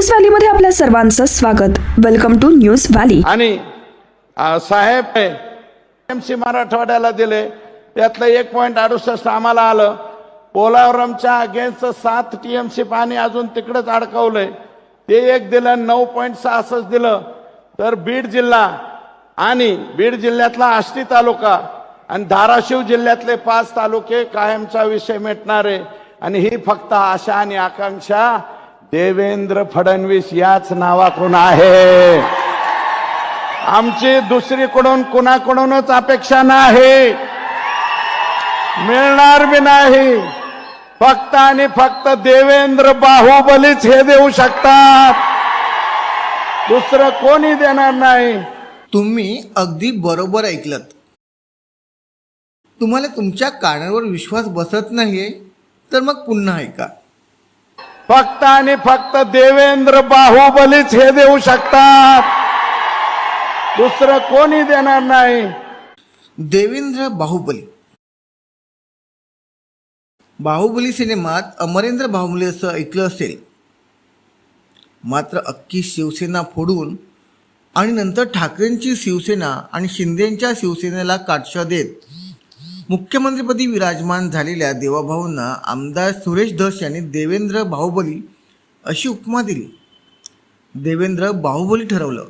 News व्हॅलीमध्ये आपल्या सर्वांचं स्वागत. Welcome to news valley. आणि साहेब एमसी मराठवाड्याला दिले. त्यातलं एक पॉईंट अडुसष्ट आम्हाला आलं. पोलावरमच्या अगेन्स्ट सात टीएमसी पाणी अजून तिकडेच अडकवलंय. ते एक दिलं नऊ पॉईंट सहासष्ट दिलं. तर बीड जिल्हा आणि बीड जिल्ह्यातला आष्टी तालुका आणि धाराशिव जिल्ह्यातले पाच तालुके कायमचा विषय मिटणारे. आणि ही फक्त आशा आणि आकांक्षा देवेंद्र फडणवीस याच नावाकडून आहे. आमची दुसरीकडून कुणाकडूनच अपेक्षा नाही. मिळणार बी नाही. फक्त आणि फक्त देवेंद्र बाहुबलीच हे देऊ शकतात. दुसरं कोणी देणार नाही. तुम्ही अगदी बरोबर ऐकलत. तुम्हाला तुमच्या कानावर विश्वास बसत नाहीये तर मग पुन्हा ऐका. फक्त आणि फक्त देवेंद्र बाहुबलीच हे देऊ शकतात. दुसरं कोणी देणार नाही. देवेंद्र बाहुबली. बाहुबली सिनेमात अमरेंद्र बाहुबली असं ऐकलं असेल. मात्र अख्खी शिवसेना फोडून आणि नंतर ठाकरेंची शिवसेना आणि शिंदेंच्या शिवसेनेला काटशा देत मुख्यमंत्रीपदी विराजमान झालेल्या देवाभाऊंना आमदार सुरेश धस यांनी देवेंद्र बाहुबली अशी उपमा दिली. देवेंद्र बाहुबली ठरवलं.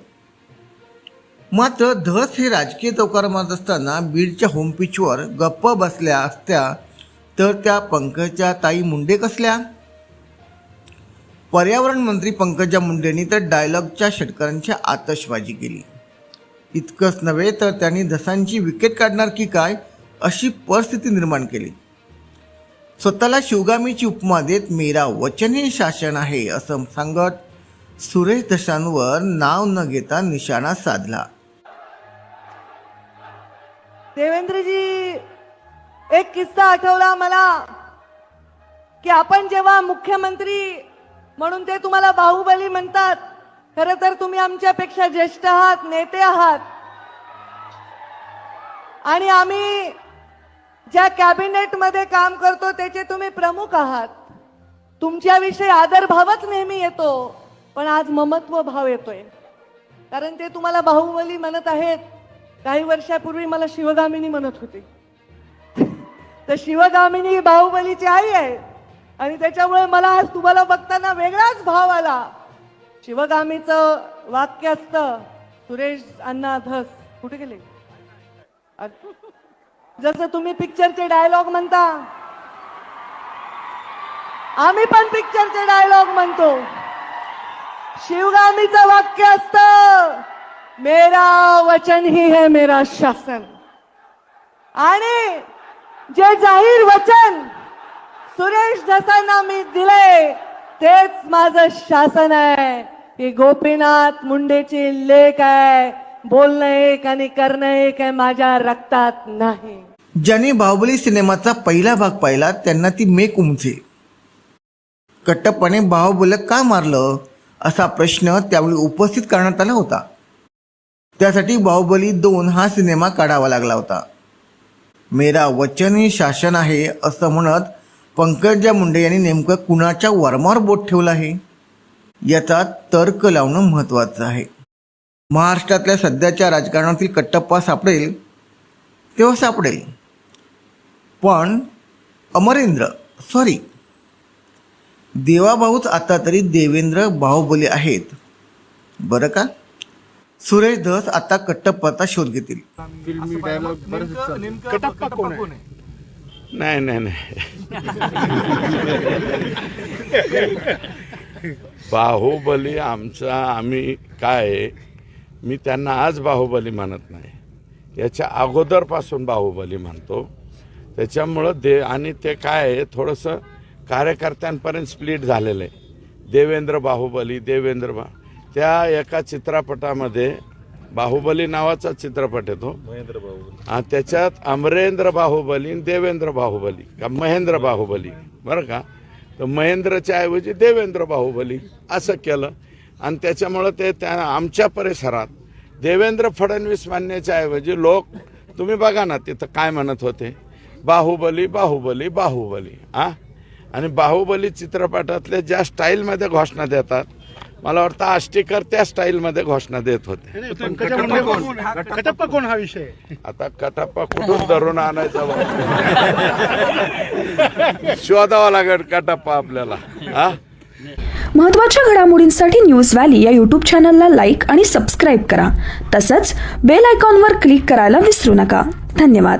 मात्र धस हे राजकीय चौकार मारत असताना बीडच्या होमपिचवर गप्प बसल्या असत्या तर त्या पंकजा ताई मुंडे कसल्या? पर्यावरण मंत्री पंकजा मुंडेंनी तर डायलॉगच्या षटकारांची आतषबाजी केली. इतकंच नव्हे तर त्यांनी धसांची विकेट काढणार की काय? अशी परिस्थिती निर्माण केली. स्वतःला शिवगामीची उपमा देत मेरा वचनही शासन आहे असं सांगत सुरेश दशांवर नाव न घेता निशाणा साधला. देवेंद्रजी एक किस्सा आठवला मला की आपण जेव्हा मुख्यमंत्री म्हणून ते तुम्हाला बाहुबली म्हणतात खरं तर तुम्ही आमच्यापेक्षा ज्येष्ठ आहात नेते आहात. आणि आम्ही ज्या कॅबिनेटमध्ये काम करतो त्याचे तुम्ही प्रमुख आहात. तुमच्याविषयी आदरभावच नेहमी येतो पण आज ममत्व भाव येतोय. कारण ते तुम्हाला बाहुबली म्हणत आहेत. काही वर्षापूर्वी मला शिवगामिनी म्हणत होती. तर शिवगामिनी ही बाहुबलीची आई आहे. आणि त्याच्यामुळे मला आज तुम्हाला बघताना वेगळाच भाव आला. शिवगामीचं वाक्य असतं सुरेश अण्णा धस. कुठे गेले? अ- जसं तुम्ही पिक्चरचे डायलॉग म्हणता. आम्ही पण पिक्चरचे डायलॉग म्हणतो. शिवगामीचं वाक्य असतं मेरा वचन ही है मेरा शासन. आणि जे जाहीर वचन सुरेश धसांना मी दिले तेच माझं शासन आहे. ही गोपीनाथ मुंडेची लेख आहे. बोलणं एक आणि करणं एक आहे माझ्या रक्तात नाही. ज्यांनी बाहुबली सिनेमाचा पहिला भाग पाहिला त्यांना ती मेक उमचे कट्टपणे बाहुबलं का मारलं असा प्रश्न त्यावेळी उपस्थित करण्यात आला होता. त्यासाठी बाहुबली दोन हा सिनेमा काढावा लागला होता. मेरा वचन हे शासन आहे असं म्हणत पंकजा मुंडे यांनी नेमकं कुणाच्या वर्मावर बोट ठेवलं आहे? याचा तर्क लावणं महत्त्वाचं आहे. महाराष्ट्रातल्या सध्याच्या राजकारणातील कट्टप्पा सापडेल तेव्हा सापडेल. पण अमरेंद्र सॉरी देवाभाऊच आता तरी देवेंद्र बाहुबली आहेत. बरं का? सुरेश धस आता कट्टप्पाचा शोध घेतील. नाही नाही नाही. बाहुबली आमचा आम्ही काय आहे, मी त्यांना आज बाहुबली म्हणत नाही. याच्या अगोदरपासून बाहुबली म्हणतो त्याच्यामुळं दे आणि ते काय आहे थोडंसं कार्यकर्त्यांपर्यंत स्प्लिट झालेलं आहे. देवेंद्र बाहुबली देवेंद्र बा त्या एका चित्रपटामध्ये बाहुबली नावाचा चित्रपट येतो. हा त्याच्यात अमरेंद्र बाहुबली आणि देवेंद्र बाहुबली का महेंद्र बाहुबली बरं का? तर महेंद्रच्या ऐवजी देवेंद्र बाहुबली असं केलं. आणि त्याच्यामुळं ते त्या आमच्या परिसरात देवेंद्र फडणवीस मानण्याच्या ऐवजी लोक तुम्ही बघा ना तिथं काय म्हणत होते? बाहुबली बाहुबली बाहुबली आ? आणि बाहुबली चित्रपटातल्या ज्या स्टाईलमध्ये घोषणा देतात मला वाटतं आष्टीकर त्या स्टाईलमध्ये घोषणा देत होते. कटप्पा कोण? हा विषय? आता कटाप्पा कुठून धरून आणायचा? शोधावा लागेल कटाप्पा आपल्याला हा महत्त्वाच्या घडामोडींसाठी न्यूज व्हॅली या यूट्यूब चॅनलला लाईक आणि सबस्क्राईब करा. तसंच बेल आयकॉनवर क्लिक करायला विसरू नका. धन्यवाद.